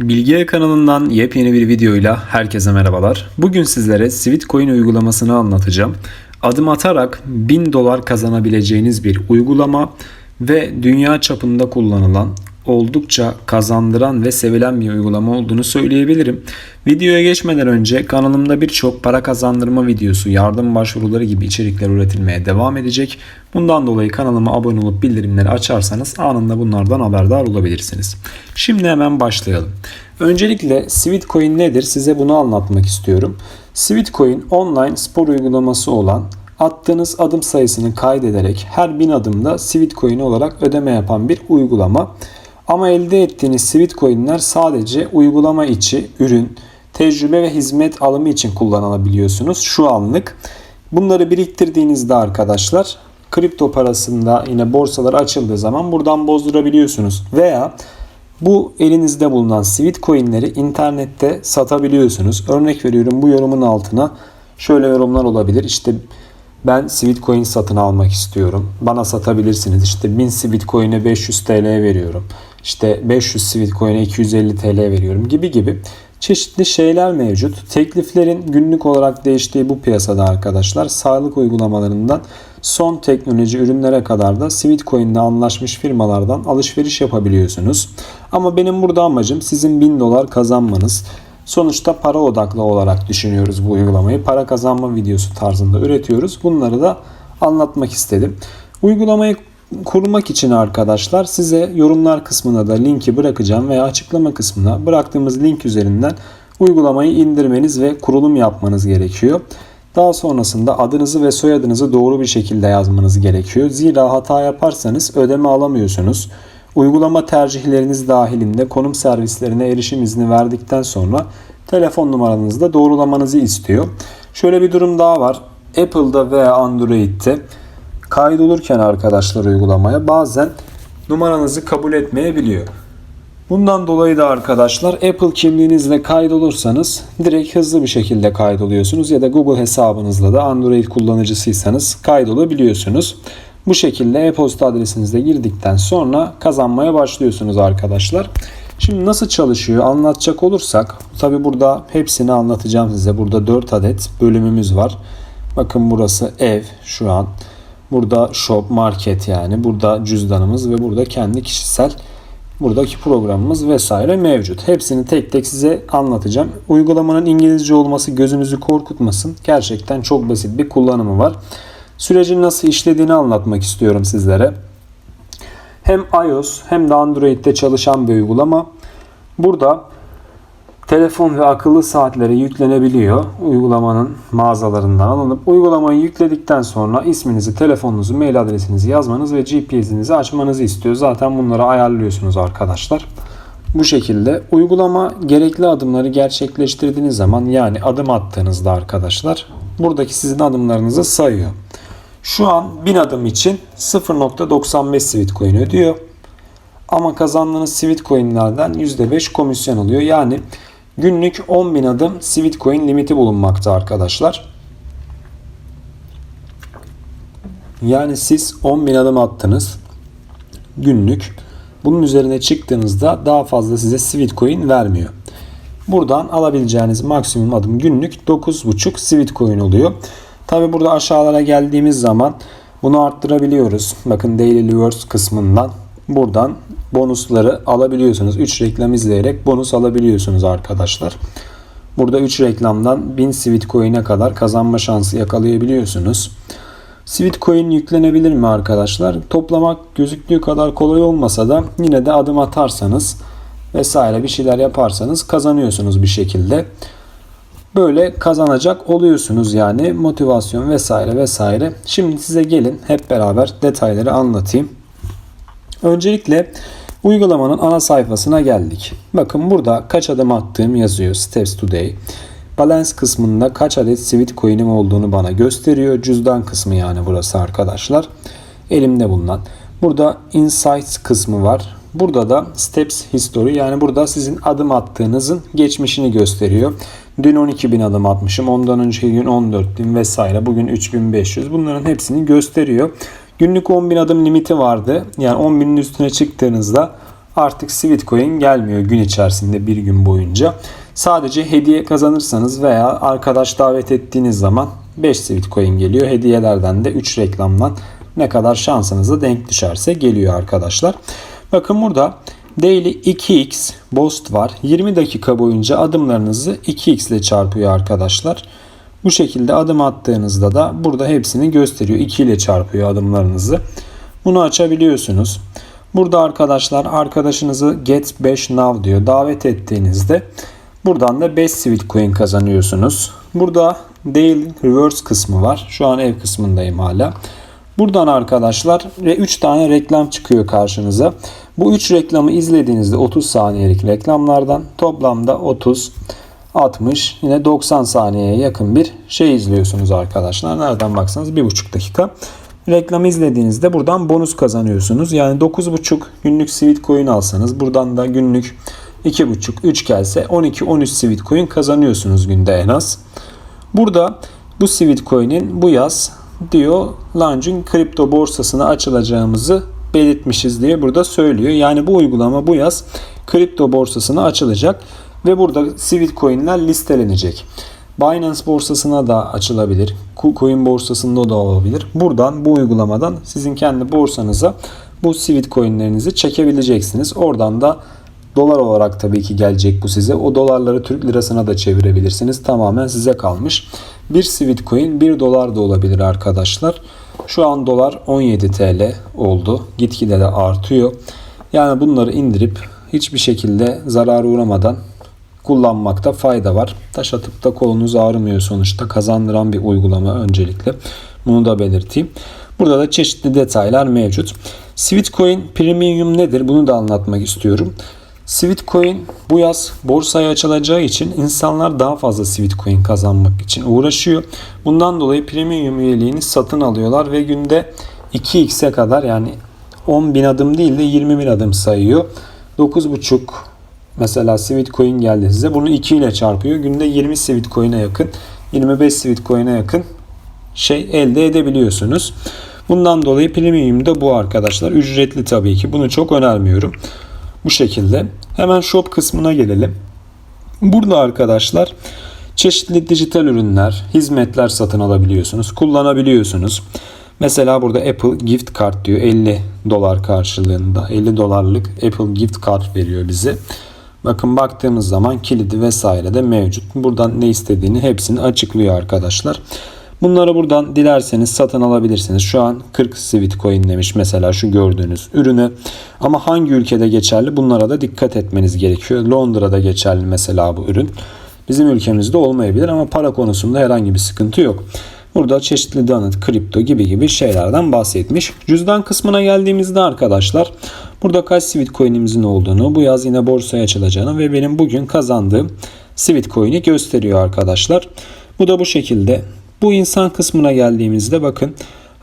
Bilgiye kanalından yepyeni bir videoyla herkese merhabalar. Bugün sizlere Sweetcoin uygulamasını anlatacağım. Adım atarak 1000 dolar kazanabileceğiniz bir uygulama ve dünya çapında kullanılan oldukça kazandıran ve sevilen bir uygulama olduğunu söyleyebilirim. Videoya geçmeden önce kanalımda birçok para kazandırma videosu, yardım başvuruları gibi içerikler üretilmeye devam edecek. Bundan dolayı kanalıma abone olup bildirimleri açarsanız anında bunlardan haberdar olabilirsiniz. Şimdi hemen başlayalım. Öncelikle Sweetcoin nedir size bunu anlatmak istiyorum. Sweetcoin online spor uygulaması olan attığınız adım sayısını kaydederek her bin adımda Sweetcoin olarak ödeme yapan bir uygulama. Ama elde ettiğiniz Sweetcoin'ler sadece uygulama içi ürün, tecrübe ve hizmet alımı için kullanılabiliyorsunuz şu anlık. Bunları biriktirdiğinizde arkadaşlar kripto parasında yine borsalar açıldığı zaman buradan bozdurabiliyorsunuz. Veya bu elinizde bulunan Sweetcoin'leri internette satabiliyorsunuz. Örnek veriyorum bu yorumun altına şöyle yorumlar olabilir. İşte ben Sweetcoin satın almak istiyorum. Bana satabilirsiniz. İşte 1000 Sweetcoin'e 500 TL veriyorum. İşte 500 Sweetcoin'e 250 TL veriyorum gibi gibi çeşitli şeyler mevcut. Tekliflerin günlük olarak değiştiği bu piyasada arkadaşlar sağlık uygulamalarından son teknoloji ürünlere kadar da Sweetcoin'le anlaşmış firmalardan alışveriş yapabiliyorsunuz. Ama benim burada amacım sizin 1000 dolar kazanmanız. Sonuçta para odaklı olarak düşünüyoruz bu uygulamayı. Para kazanma videosu tarzında üretiyoruz. Bunları da anlatmak istedim. Uygulamayı kurmak için arkadaşlar size yorumlar kısmına da linki bırakacağım veya açıklama kısmına bıraktığımız link üzerinden uygulamayı indirmeniz ve kurulum yapmanız gerekiyor. Daha sonrasında adınızı ve soyadınızı doğru bir şekilde yazmanız gerekiyor. Zira hata yaparsanız ödeme alamıyorsunuz. Uygulama tercihleriniz dahilinde konum servislerine erişim izni verdikten sonra telefon numaranızı da doğrulamanızı istiyor. Şöyle bir durum daha var. Apple'da veya Android'te kaydolurken arkadaşlar uygulamaya bazen numaranızı kabul etmeyebiliyor. Bundan dolayı da arkadaşlar Apple kimliğinizle kaydolursanız direkt hızlı bir şekilde kaydoluyorsunuz ya da Google hesabınızla da Android kullanıcısıysanız kaydolabiliyorsunuz. Bu şekilde e-posta adresinizde girdikten sonra kazanmaya başlıyorsunuz arkadaşlar. Şimdi nasıl çalışıyor anlatacak olursak tabi burada hepsini anlatacağım size. Burada 4 adet bölümümüz var. Bakın burası ev şu an. Burada shop market yani. Burada cüzdanımız ve burada kendi kişisel buradaki programımız vesaire mevcut. Hepsini tek tek size anlatacağım. Uygulamanın İngilizce olması gözünüzü korkutmasın. Gerçekten çok basit bir kullanımı var. Sürecin nasıl işlediğini anlatmak istiyorum sizlere. Hem iOS hem de Android'de çalışan bir uygulama. Burada telefon ve akıllı saatlere yüklenebiliyor. Uygulamanın mağazalarından alınıp uygulamayı yükledikten sonra isminizi, telefonunuzu, mail adresinizi yazmanız ve GPS'inizi açmanızı istiyor. Zaten bunları ayarlıyorsunuz arkadaşlar. Bu şekilde uygulama gerekli adımları gerçekleştirdiğiniz zaman yani adım attığınızda arkadaşlar buradaki sizin adımlarınızı sayıyor. Şu an 1000 adım için 0.95 Sweetcoin ödüyor. Ama kazandığınız Sweetcoin'lerden %5 komisyon alıyor. Yani günlük 10.000 adım Sweetcoin limiti bulunmakta arkadaşlar. Yani siz 10.000 adım attınız günlük. Bunun üzerine çıktığınızda daha fazla size Sweetcoin vermiyor. Buradan alabileceğiniz maksimum adım günlük 9.5 Sweetcoin oluyor. Tabi burada aşağılara geldiğimiz zaman bunu arttırabiliyoruz. Bakın Daily Rewards kısmından buradan bonusları alabiliyorsunuz. 3 reklam izleyerek bonus alabiliyorsunuz arkadaşlar. Burada 3 reklamdan 1000 Sweetcoin'e kadar kazanma şansı yakalayabiliyorsunuz. Sweetcoin yüklenebilir mi arkadaşlar? Toplamak gözüktüğü kadar kolay olmasa da yine de adım atarsanız vesaire bir şeyler yaparsanız kazanıyorsunuz bir şekilde. Böyle kazanacak oluyorsunuz yani motivasyon vesaire vesaire. Şimdi size gelin hep beraber detayları anlatayım. Öncelikle uygulamanın ana sayfasına geldik. Bakın burada kaç adım attığım yazıyor Steps Today. Balance kısmında kaç adet Sweet coin'im olduğunu bana gösteriyor. Cüzdan kısmı yani burası arkadaşlar. Elimde bulunan. Burada Insights kısmı var. Burada da Steps History yani burada sizin adım attığınızın geçmişini gösteriyor. Dün 12.000 adım atmışım. Ondan önceki gün 14.000 vesaire. Bugün 3.500. Bunların hepsini gösteriyor. Günlük 10.000 adım limiti vardı. Yani 10.000'in üstüne çıktığınızda artık Sweetcoin gelmiyor gün içerisinde bir gün boyunca. Sadece hediye kazanırsanız veya arkadaş davet ettiğiniz zaman 5 Sweetcoin geliyor. Hediyelerden de 3 reklamdan ne kadar şansınıza denk düşerse geliyor arkadaşlar. Bakın burada Daily 2x Boost var. 20 dakika boyunca adımlarınızı 2x ile çarpıyor arkadaşlar. Bu şekilde adım attığınızda da burada hepsini gösteriyor. 2 ile çarpıyor adımlarınızı. Bunu açabiliyorsunuz. Burada arkadaşlar arkadaşınızı Get 5 Now diyor. Davet ettiğinizde buradan da 5 Sweetcoin kazanıyorsunuz. Burada Daily Reverse kısmı var. Şu an ev kısmındayım hala. Buradan arkadaşlar 3 tane reklam çıkıyor karşınıza. Bu 3 reklamı izlediğinizde 30 saniyelik reklamlardan toplamda 30 60 yine 90 saniyeye yakın bir şey izliyorsunuz arkadaşlar. Nereden baksanız 1,5 dakika. Reklamı izlediğinizde buradan bonus kazanıyorsunuz. Yani 9,5 günlük sweet coin alsanız buradan da günlük 2,5 3 gelse 12-13 sweet coin kazanıyorsunuz günde en az. Burada bu sweet coin'in bu yaz diyor Launch'un kripto borsasına açılacağımızı belirtmişiz diye burada söylüyor. Yani bu uygulama bu yaz kripto borsasına açılacak ve burada Sweet Coin'ler listelenecek. Binance borsasına da açılabilir. Coin borsasında da olabilir. Buradan bu uygulamadan sizin kendi borsanıza bu Sweet Coin'lerinizi çekebileceksiniz. Oradan da dolar olarak tabii ki gelecek bu size. O dolarları Türk lirasına da çevirebilirsiniz. Tamamen size kalmış. Bir Sweet Coin 1 dolar da olabilir arkadaşlar. Şu an dolar 17 TL oldu. Gitgide de artıyor. Yani bunları indirip hiçbir şekilde zarar uğramadan kullanmakta fayda var. Taş atıp da kolunuz ağrımıyor sonuçta. Kazandıran bir uygulama öncelikle. Bunu da belirteyim. Burada da çeşitli detaylar mevcut. Sweetcoin Premium nedir? Bunu da anlatmak istiyorum. Sweetcoin bu yaz borsaya açılacağı için insanlar daha fazla Sweetcoin kazanmak için uğraşıyor. Bundan dolayı premium üyeliğini satın alıyorlar ve günde 2x'e kadar yani 10 bin adım değil de 20 bin adım sayıyor. 9.5 mesela Sweetcoin geldi size. Bunu 2 ile çarpıyor. Günde 20 Sweetcoin'e yakın 25 Sweetcoin'e yakın şey elde edebiliyorsunuz. Bundan dolayı premium da bu arkadaşlar. Ücretli tabii ki. Bunu çok önermiyorum. Bu şekilde. Hemen shop kısmına gelelim. Burada arkadaşlar çeşitli dijital ürünler, hizmetler satın alabiliyorsunuz. Kullanabiliyorsunuz. Mesela burada Apple gift card diyor 50 dolar karşılığında 50 dolarlık Apple gift card veriyor bize. Bakın baktığımız zaman kilidi vesaire de mevcut. Buradan ne istediğini hepsini açıklıyor arkadaşlar. Bunları buradan dilerseniz satın alabilirsiniz. Şu an 40 Sweet Coin demiş mesela şu gördüğünüz ürünü. Ama hangi ülkede geçerli bunlara da dikkat etmeniz gerekiyor. Londra'da geçerli mesela bu ürün. Bizim ülkemizde olmayabilir ama para konusunda herhangi bir sıkıntı yok. Burada çeşitli donut, kripto gibi gibi şeylerden bahsetmiş. Cüzdan kısmına geldiğimizde arkadaşlar burada kaç Sweet Coin'imizin olduğunu, bu yaz yine borsaya açılacağını ve benim bugün kazandığım Sweet Coin'i gösteriyor arkadaşlar. Bu da bu şekilde. Bu insan kısmına geldiğimizde bakın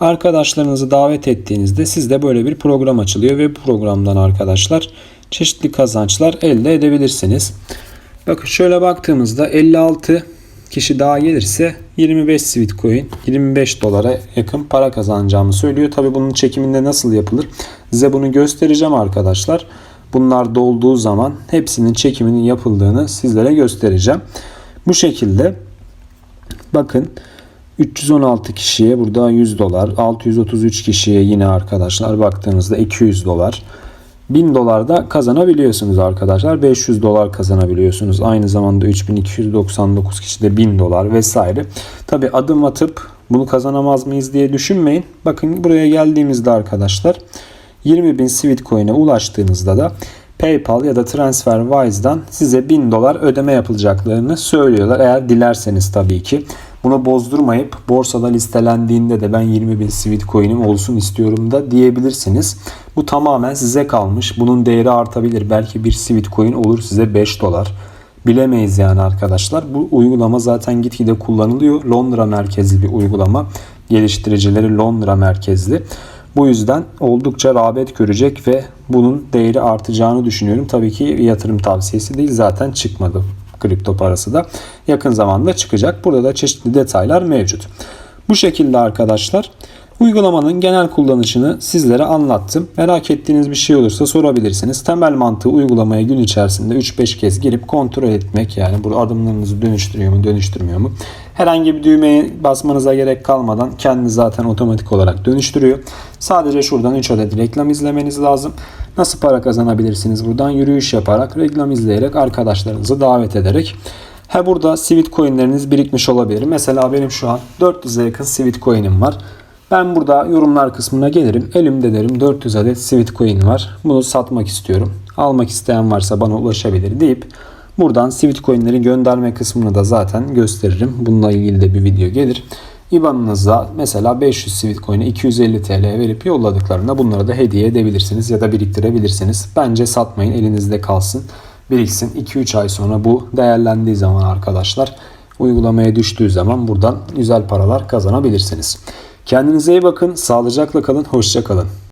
arkadaşlarınızı davet ettiğinizde sizde böyle bir program açılıyor ve bu programdan arkadaşlar çeşitli kazançlar elde edebilirsiniz. Bakın şöyle baktığımızda 56 kişi daha gelirse 25 Sweet Coin 25 dolara yakın para kazanacağımı söylüyor. Tabi bunun çekiminde nasıl yapılır size bunu göstereceğim arkadaşlar. Bunlar dolduğu zaman hepsinin çekiminin yapıldığını sizlere göstereceğim. Bu şekilde bakın 316 kişiye burada 100 dolar. 633 kişiye yine arkadaşlar baktığınızda 200 dolar. 1000 dolar da kazanabiliyorsunuz arkadaşlar. 500 dolar kazanabiliyorsunuz. Aynı zamanda 3299 kişi de 1000 dolar vesaire. Tabi adım atıp bunu kazanamaz mıyız diye düşünmeyin. Bakın buraya geldiğimizde arkadaşlar 20.000 Sweet Coin'e ulaştığınızda da PayPal ya da TransferWise'dan size 1000 dolar ödeme yapılacaklarını söylüyorlar. Eğer dilerseniz tabii ki. Bunu bozdurmayıp borsada listelendiğinde de ben 20 bin Sweet Coin'im olsun istiyorum da diyebilirsiniz. Bu tamamen size kalmış. Bunun değeri artabilir. Belki bir Sweet Coin olur size 5 dolar. Bilemeyiz yani arkadaşlar. Bu uygulama zaten gitgide kullanılıyor. Londra merkezli bir uygulama. Geliştiricileri Londra merkezli. Bu yüzden oldukça rağbet görecek ve bunun değeri artacağını düşünüyorum. Tabii ki yatırım tavsiyesi değil zaten çıkmadı kripto parası da yakın zamanda çıkacak. Burada da çeşitli detaylar mevcut. Bu şekilde arkadaşlar Uygulamanın genel kullanışını sizlere anlattım. Merak ettiğiniz bir şey olursa sorabilirsiniz. Temel mantığı uygulamaya gün içerisinde 3-5 kez girip kontrol etmek. Yani bu adımlarınızı dönüştürüyor mu dönüştürmüyor mu? Herhangi bir düğmeye basmanıza gerek kalmadan kendi zaten otomatik olarak dönüştürüyor. Sadece şuradan 3 adet reklam izlemeniz lazım. Nasıl para kazanabilirsiniz buradan? Yürüyüş yaparak, reklam izleyerek, arkadaşlarınızı davet ederek. Ha burada Sweet coinleriniz birikmiş olabilir. Mesela benim şu an 400'e yakın Sweet coin'im var. Ben burada yorumlar kısmına gelirim. Elimde derim 400 adet Sweet coin var. Bunu satmak istiyorum. Almak isteyen varsa bana ulaşabilir deyip buradan Sweet coinleri gönderme kısmını da zaten gösteririm. Bununla ilgili de bir video gelir. IBAN'ınızda mesela 500 Sweet coin'e 250 TL verip yolladıklarında bunları da hediye edebilirsiniz ya da biriktirebilirsiniz. Bence satmayın elinizde kalsın biriksin. 2-3 ay sonra bu değerlendiği zaman arkadaşlar uygulamaya düştüğü zaman buradan güzel paralar kazanabilirsiniz. Kendinize iyi bakın, sağlıcakla kalın, hoşça kalın.